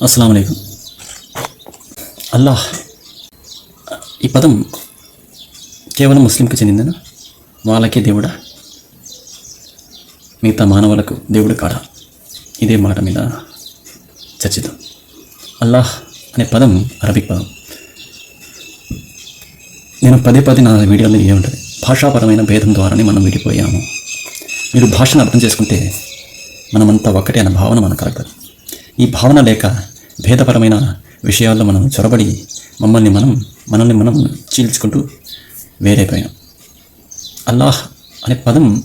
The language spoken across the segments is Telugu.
అస్సలం అయికం అల్లాహ్ ఈ పదం కేవలం ముస్లింకి చెందిందనా? వాళ్ళకే దేవుడా? మిగతా మానవులకు దేవుడు కాడా? ఇదే మాట మీద చర్చిద్దాం. అల్లాహ్ అనే పదం అరబిక్ పదం. నేను పదే పదే నా వీడియోలో ఏముంటుంది భాషాపరమైన భేదం ద్వారానే మనం విడిపోయాము. మీరు భాషను అర్థం చేసుకుంటే మనమంతా ఒక్కటే అన్న భావన మనకు కలగదు. ఈ భావన లేక భేదపరమైన విషయాల్లో మనం చొరబడి మమ్మల్ని మనం మనల్ని మనం చీల్చుకుంటూ వేరైపోయాం అల్లాహ్ అనే పదం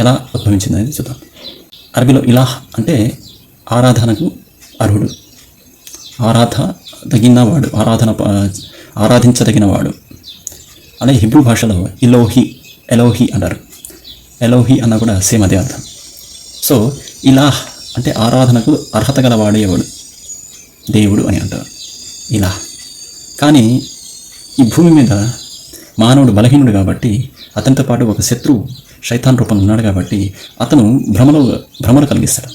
ఎలా ఉద్భవించింది అనేది చూద్దాం. అరబీలో ఇలాహ్ అంటే ఆరాధనకు అర్హుడు. ఆరాధ తగినవాడు ఆరాధన ఆరాధించదగినవాడు అలాగే హిబ్రూ భాషలో ఇలోహి ఎలోహి అంటారు. ఎలోహి అన్న కూడా సేమ్ అదే అర్థం. సో ఇలాహ్ అంటే ఆరాధనకు అర్హత గలవాడేవాడు దేవుడు అని అంటారు. ఇలా. కానీ ఈ భూమి మీద మానవుడు బలహీనుడు కాబట్టి అతనితో పాటు ఒక శత్రువు శైతాన్ రూపంలో ఉన్నాడు కాబట్టి అతను భ్రమలో భ్రమలు కలిగిస్తాడు.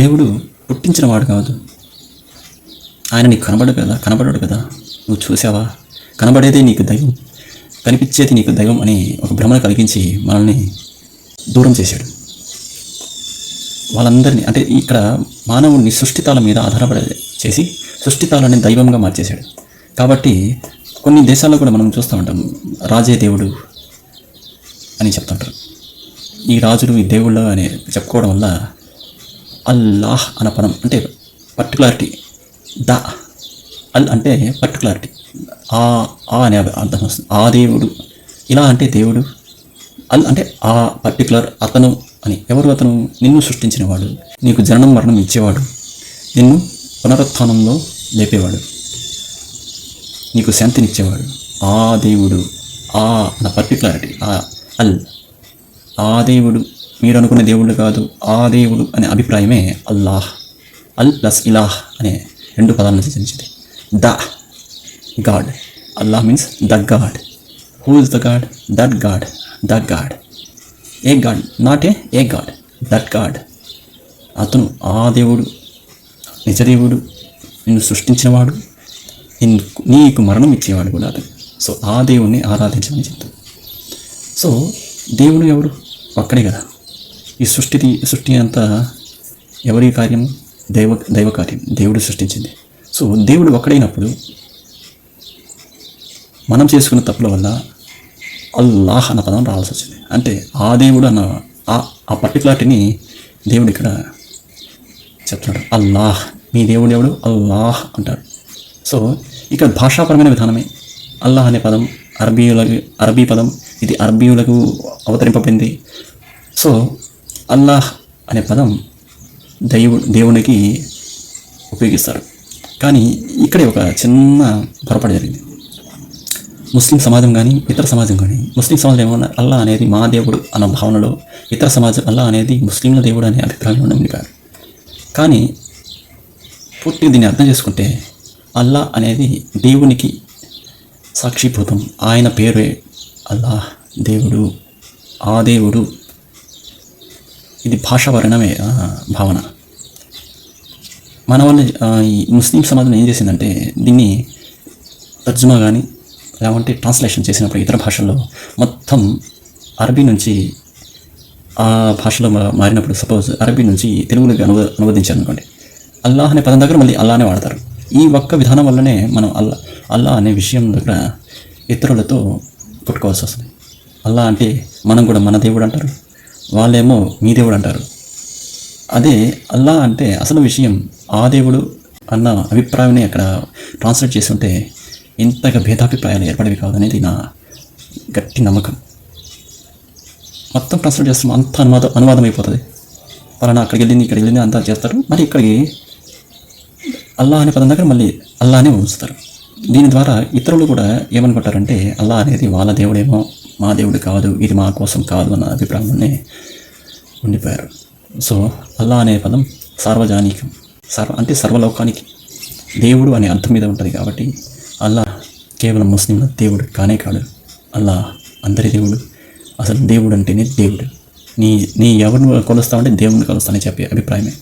దేవుడు పుట్టించిన వాడు కాదు. ఆయన నీకు కనబడు కదా కనబడడు కదా? నువ్వు చూసావా కనబడేదే నీకు దైవం కనిపించేది నీకు దైవం అని ఒక భ్రమను కలిగించి మనల్ని దూరం చేశాడు. వాళ్ళందరినీ అంటే ఇక్కడ మానవుడిని సృష్టితాల మీద ఆధారపడ చేసి సృష్టితాలని దైవంగా మార్చేశాడు. కాబట్టి కొన్ని దేశాల్లో కూడా మనం చూస్తూ ఉంటాం రాజే దేవుడు అని చెప్తుంటారు. ఈ రాజులు ఈ దేవుళ్ళు అని చెప్పుకోవడం వల్ల అల్లాహ్ అన్న పదం అంటే పర్టికులారిటీ ద అల్ అంటే పర్టికులారిటీ ఆ ఆ అనే అర్థం వస్తుంది. ఆ దేవుడు ఇలా అంటే దేవుడు అల్ అంటే ఆ పర్టికులర్ అతను అని ఎవరు అతను? నిన్ను సృష్టించినవాడు నీకు జననం మరణం ఇచ్చేవాడు నిన్ను పునరుత్థానంలో లేపేవాడు నీకు శాంతినిచ్చేవాడు. ఆ దేవుడు ఆ నా పర్టికులారిటీ ఆ అల్ ఆ దేవుడు మీరు అనుకునే దేవుడు కాదు ఆ దేవుడు అనే అభిప్రాయమే అల్లాహ్. అల్ ప్లస్ ఇలాహ్ అనే రెండు పదాలను సూచించింది. The god. Allah means the god. Who is the god? That god. The god. A god? Not a a god? That god. అతను ఆ దేవుడు నిజదేవుడు నిన్ను సృష్టించినవాడు నిన్ను నీకు మరణం ఇచ్చేవాడు కూడా అతను. సో ఆ దేవుణ్ణి ఆరాధించమని చెప్తాడు. సో దేవుడు ఎవడు ఒక్కడే కదా. ఈ సృష్టి సృష్టి అంతా ఎవరి కార్యం దైవ దైవ కార్యం. దేవుడు సృష్టించింది. సో దేవుడు ఒక్కడైనప్పుడు మనం చేసుకున్న తప్పుల వల్ల అల్లాహ్ అన్న పదం రావాల్సి వచ్చింది. అంటే ఆ దేవుడు అన్న ఆ ఆ పర్టికులారిటీని దేవుడు ఇక్కడ చెప్తున్నాడు. అల్లాహ్ మీ దేవుడు ఎవడు? అల్లాహ్ అంటారు సో ఇక్కడ భాషాపరమైన విధానమే. అల్లాహ్ అనే పదం అరబీయులకు అరబీ పదం ఇది అరబీయులకు అవతరింపబడింది. సో అల్లాహ్ అనే పదం దైవు దేవునికి ఉపయోగిస్తారు. కానీ ఇక్కడే ఒక చిన్న పొరపాటు జరిగింది. ముస్లిం సమాజం కానీ ఇతర సమాజం కానీ ముస్లిం సమాజం ఏమన్నా అల్లా అనేది మా దేవుడు అన్న భావనలో ఇతర సమాజం అల్లా అనేది ముస్లింల దేవుడు అనే అభిప్రాయంలో ఉండిపోయారు కానీ పూర్తిగా దీన్ని అర్థం చేసుకుంటే అల్లా అనేది దేవునికి సాక్షిభూతం. ఆయన పేరే అల్లాహ్ దేవుడు ఆ దేవుడు. ఇది భాషాపరణమే భావన. మన వల్ల ఈ ముస్లిం సమాజం ఏం చేసిందంటే దీన్ని తర్జుమా కానీ లేవంటే ట్రాన్స్లేషన్ చేసినప్పుడు ఇతర భాషల్లో మొత్తం అరబీ నుంచి ఆ భాషలో మారినప్పుడు సపోజ్ అరబీ నుంచి తెలుగులోకి అనువ అనువదించారు అనుకోండి అల్లాహ్ అనే పదం దగ్గర మళ్ళీ అల్లానే వాడతారు. ఈ ఒక్క విధానం వల్లనే మనం అల్లా అల్లా అనే విషయం దగ్గర ఇతరులతో పుట్టుకోవాల్సి వస్తుంది. అల్లా అంటే మనం కూడా మన దేవుడు అంటారు వాళ్ళేమో మీ దేవుడు అంటారు. అదే అల్లా అంటే అసలు విషయం ఆ దేవుడు అన్న అభిప్రాయాన్ని అక్కడ ట్రాన్స్లేట్ చేసి ఉంటే ఇంతగా భేదాభిప్రాయాలు ఏర్పడేవి కాదనేది నా గట్టి నమ్మకం. మొత్తం ట్రాన్స్లేట్ చేస్తాం అంత అనువాదం అనువాదం అయిపోతుంది పలానా అక్కడికి వెళ్ళింది ఇక్కడికి వెళ్ళింది అంతా చేస్తారు. మరి ఇక్కడికి అల్లా అనే పదం దగ్గర మళ్ళీ అల్లానే ఉంచుతారు. దీని ద్వారా ఇతరులు కూడా ఏమనుకుంటారంటే అల్లా అనేది వాళ్ళ దేవుడేమో మా దేవుడు కాదు ఇది మా కోసం కాదు అన్న అభిప్రాయంలోనే ఉండిపోయారు. సో అల్లా అనే పదం సార్వజానికం సర్వ అంటే సర్వలోకానికి దేవుడు అనే అర్థం మీద ఉంటుంది కాబట్టి అల్లా కేవలం ముస్లింల దేవుడు కానే కాడు. అల్లా అందరి దేవుడు. అసలు దేవుడు అంటేనే దేవుడు. నీ నీ ఎవరిని కొలుస్తావంటే దేవుడిని కొలుస్తానని చెప్పే అభిప్రాయమే.